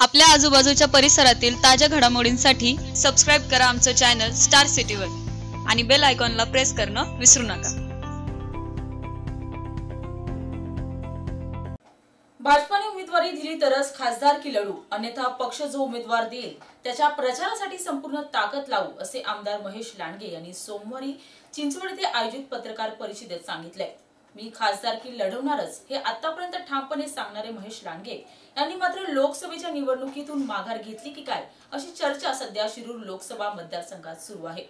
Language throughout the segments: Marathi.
आपल्या आजूबाजूच्या परिसरातील ताज्या घडामोडींसाठी सबस्क्राईब करा आमचं चॅनल स्टार सिटीवर आणि बेल आयकॉनला प्रेस करणं विसरू नका. भाजपाने उमेदवारी दिली तरच खासदार की लढू अन्यथा पक्ष जो उमेदवार देईल त्याच्या प्रचारासाठी संपूर्ण ताकद लावू असे आमदार महेश लांडगे यांनी सोमवारी चिंचवड येथे आयोजित पत्रकार परिषदेत सांगितले मी खासदारकी लढवणारच हे आतापर्यंत ठामपणे सांगणारे महेश लांडगे यांनी मात्र लोकसभेच्या निवडणुकीतून माघार घेतली की काय अशी चर्चा सध्या शिरूर लोकसभा मतदारसंघात सुरू आहे.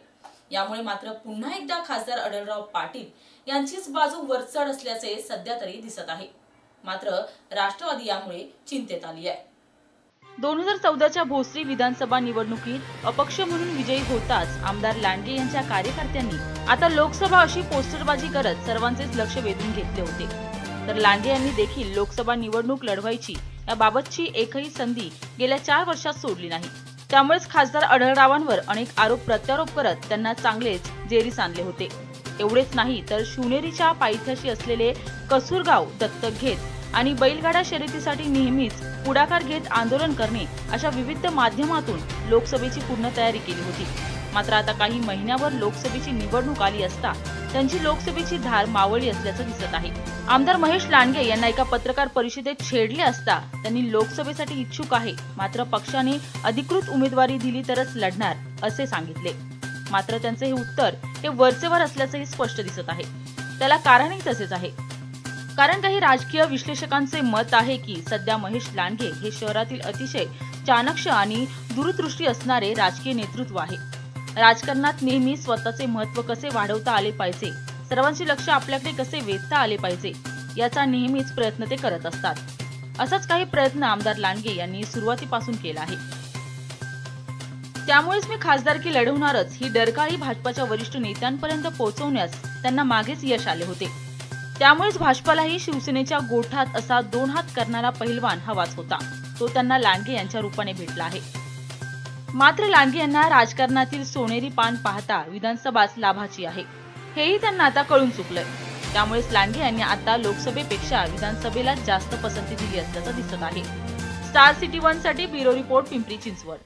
यामुळे मात्र पुन्हा एकदा खासदार अडलराव पाटील यांचीच बाजू वरचढ असल्याचे सध्या तरी दिसत आहे. मात्र राष्ट्रवादी यामुळे चिंतेत आली आहे. दोन हजार चौदाच्या भोसरी विधानसभा निवडणुकीत अपक्ष म्हणून विजयी होताच आमदार लांडगे यांच्या कार्यकर्त्यांनी आता लोकसभा अशी पोस्टरबाजी करत सर्वांचेच लक्ष वेधून घेतले होते. तर लांडगे यांनी देखील लोकसभा निवडणूक लढवायची याबाबतची एकही संधी गेल्या चार वर्षात सोडली नाही. त्यामुळेच खासदार आढळरावांवर अनेक आरोप प्रत्यारोप करत त्यांना चांगलेच जेरीस आणले होते. एवढेच नाही तर शिवनेरीच्या पायथ्याशी असलेले कसूरगाव दत्तक घेत आणि बैलगाडा शर्यतीसाठी नेहमीच पुढाकार घेत आंदोलन करणे अशा विविध माध्यमातून लोकसभेची पूर्ण तयारी केली होती. मात्र आता काही महिन्यावर लोकसभेची निवडणूक आली असता त्यांची लोकसभेची धार मावळी असल्याचं दिसत आहे. आमदार महेश लांडगे यांना एका पत्रकार परिषदेत छेडले असता त्यांनी लोकसभेसाठी इच्छुक आहे मात्र पक्षाने अधिकृत उमेदवारी दिली तरच लढणार असे सांगितले. मात्र त्यांचे हे उत्तर हे वरचेवर असल्याचंही स्पष्ट दिसत आहे. त्याला कारणही तसेच आहे. कारण काही राजकीय विश्लेषकांचे मत आहे की सध्या महेश लांडगे हे शहरातील अतिशय चाणक्ष आणि दूरदृष्टी असणारे राजकीय नेतृत्व आहे. राजकारणात नेहमी स्वतःचे महत्त्व कसे वाढवता आले पाहिजे? सर्वांचे लक्ष आपल्याकडे कसे वेधता आले पाहिजे? याचा नेहमीच प्रयत्न ते करत असतात. असाच काही प्रयत्न आमदार लांडगे यांनी सुरुवातीपासून केला आहे. त्यामुळेच मी खासदारकी लढवणारच ही डरकाळी भाजपाच्या वरिष्ठ नेत्यांपर्यंत पोहोचवण्यास त्यांना मागेच यश आले होते. त्यामुळेच भाजपालाही शिवसेनेच्या गोठात असा दोन हात करणारा पहिलवान हवाच होता. तो त्यांना लांडगे यांच्या रूपाने भेटला आहे. मात्र लांडगे यांना राजकारणातील सोनेरी पान पाहता विधानसभाच लाभाची आहे. हेही त्यांना आता कळून चुकलंय. त्यामुळेच लांडगे यांनी आता लोकसभेपेक्षा विधानसभेला जास्त पसंती दिली असल्याचं दिसत आहे. स्टार सिटी वनसाठी ब्युरो रिपोर्ट पिंपरी चिंचवड.